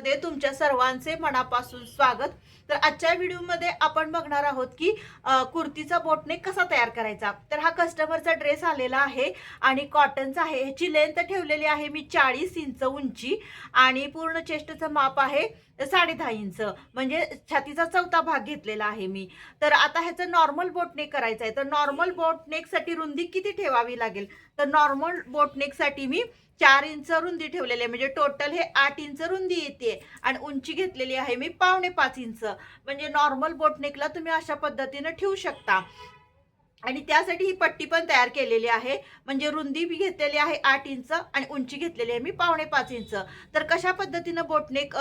मध्ये तुमच्या सर्वांचे मनापासून स्वागत. तर आजच्या व्हिडिओमध्ये आपण बघणार आहोत की कुर्तीचा बोटनेक कसा तयार करायचा? तर हा कस्टमरचा ड्रेस आलेला आहे आणि कॉटनचा आहे. ह्याची लेंथ ठेवलेली आहे मी चाळीस इंच उंची आणि पूर्ण चेस्टचं माप आहे साडे दहा इंच. म्हणजे छातीचा चौथा भाग घेतलेला आहे मी. तर आता ह्याचं नॉर्मल बोटनेक करायचं आहे तर नॉर्मल बोटनेकसाठी रुंदी किती ठेवावी लागेल? तर नॉर्मल बोटनेकसाठी मी चार इंच रुंदी ठेवलेली आहे. म्हणजे टोटल हे आठ इंच रुंदी येते. आणि उंची घेतलेली आहे मी पावणे पाच इंच. म्हणजे नॉर्मल बोटनेकला तुम्ही अशा पद्धतीनं ठेवू शकता. आणि त्यासाठी ही पट्टी पण तयार केलेली आहे. म्हणजे रुंदी मी घेतलेली आहे आठ इंच आणि उंची घेतलेली आहे मी पावणे पाच इंच. तर कशा पद्धतीनं बोटनेक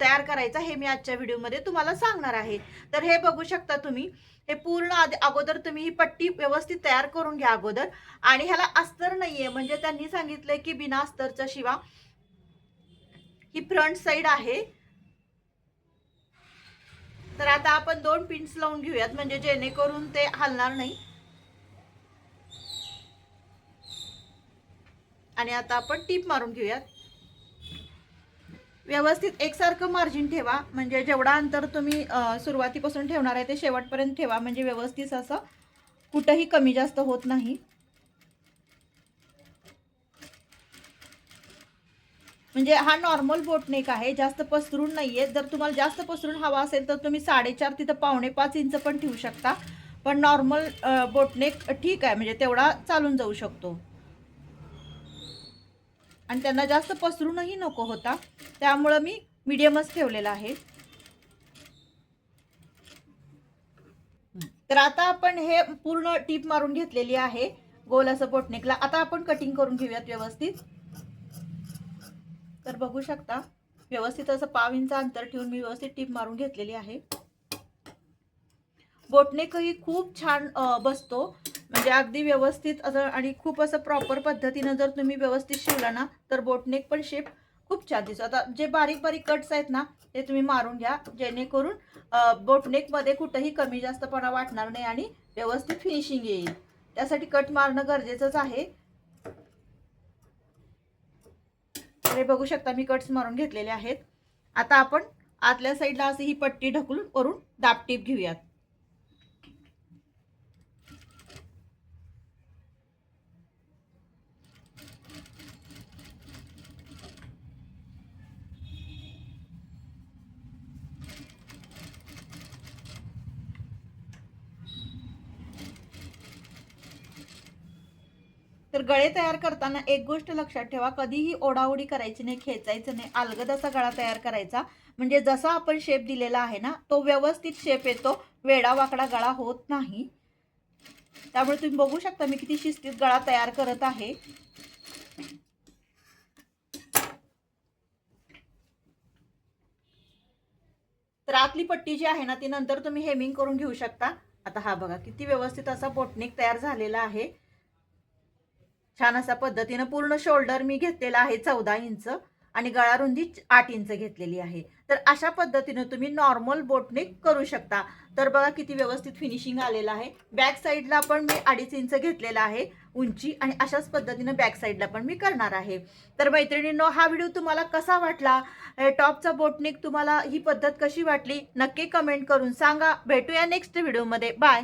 तयार करायचा हे मी आजच्या व्हिडिओमध्ये तुम्हाला सांगणार आहे. तर हे बघू शकता तुम्ही हे पूर्ण आधी अगोदर तुम्ही ही पट्टी व्यवस्थित तयार करून घ्या अगोदर. आणि ह्याला अस्तर नाहीये म्हणजे त्यांनी सांगितलंय की बिना अस्तरचा शिवा ही फ्रंट साईड आहे. तर आता आपण दोन पिन्स लावून घेऊयात म्हणजे जेणेकरून ते हलणार नाही. आणि आता आपण टीप मारून घेऊयात. व्यवस्थित एकसारखं मार्जिन ठेवा. म्हणजे जेवढा अंतर तुम्ही सुरुवातीपासून ठेवणार आहे ते शेवटपर्यंत ठेवा. म्हणजे व्यवस्थित असं कुठंही कमी जास्त होत नाही. म्हणजे हा नॉर्मल बोटनेक आहे. जास्त पसरून नाही आहे जर तुम्हाला जास्त पसरून हवा असेल तर तुम्ही साडेचार तिथं पावणे पाच इंच पण ठेवू शकता. पण नॉर्मल बोटनेक ठीक आहे. म्हणजे तेवढा चालून जाऊ शकतो. आणि त्यांना जास्त पसरूनही नको होता. त्यामुळं मी मीडियमच ठेवलेला आहे. तर आता आपण हे पूर्ण टीप मारून घेतलेली आहे. गोल असं बोटनेकला. आता आपण कटिंग करून घेऊयात व्यवस्थित. तर बघू शकता व्यवस्थित असं पाव इंच अंतर ठेवून मी व्यवस्थित टीप मारून घेतलेली आहे. बोटनेकही खूप छान बसतो. म्हणजे अगदी व्यवस्थित असं आणि खूप असं प्रॉपर पद्धतीनं जर तुम्ही व्यवस्थित शिवला ना तर बोटनेक पण शेप खूप छान दिसतो. आता जे बारीक बारीक कट्स आहेत ना ते तुम्ही मारून घ्या जेणेकरून बोटनेकमध्ये कुठंही कमी जास्तपणा वाटणार नाही आणि व्यवस्थित फिनिशिंग येईल. त्यासाठी कट मारणं गरजेचंच आहे. तर हे बघू शकता मी कट्स मारून घेतलेले आहेत. आता आपण आतल्या साईडला असं ही पट्टी ढकलून वरून दापटीप घेऊयात. तर गळे तयार करताना एक गोष्ट लक्षात ठेवा कधीही ओढाओढी करायची नाही खेचायचं नाही अलगद असा गळा तयार करायचा. म्हणजे जसा आपण शेप दिलेला आहे ना तो व्यवस्थित शेप येतो वेडा वाकडा गळा होत नाही. त्यामुळे तुम्ही बघू शकता मी किती शिस्तीत गळा तयार करत आहे. तर आतली पट्टी जी आहे ना ती नंतर तुम्ही हेमिंग करून घेऊ शकता. आता हा बघा किती व्यवस्थित असा बोटनिक तयार झालेला आहे. छान अशा पद्धतीनं पूर्ण शोल्डर मी घेतलेला आहे चौदा इंच आणि गळा रुंदी आठ इंच घेतलेली आहे. तर अशा पद्धतीनं तुम्ही नॉर्मल बोटने करू शकता. तर बघा किती व्यवस्थित फिनिशिंग आलेलं आहे. बॅक साईडला पण मी अडीच इंच घेतलेला आहे उंची आणि अशाच पद्धतीनं बॅक साईडला पण मी करणार आहे. तर मैत्रिणींनो हा व्हिडिओ तुम्हाला कसा वाटला? टॉपचा बोटनिक तुम्हाला ही पद्धत कशी वाटली? नक्की कमेंट करून सांगा. भेटूया नेक्स्ट व्हिडिओमध्ये बाय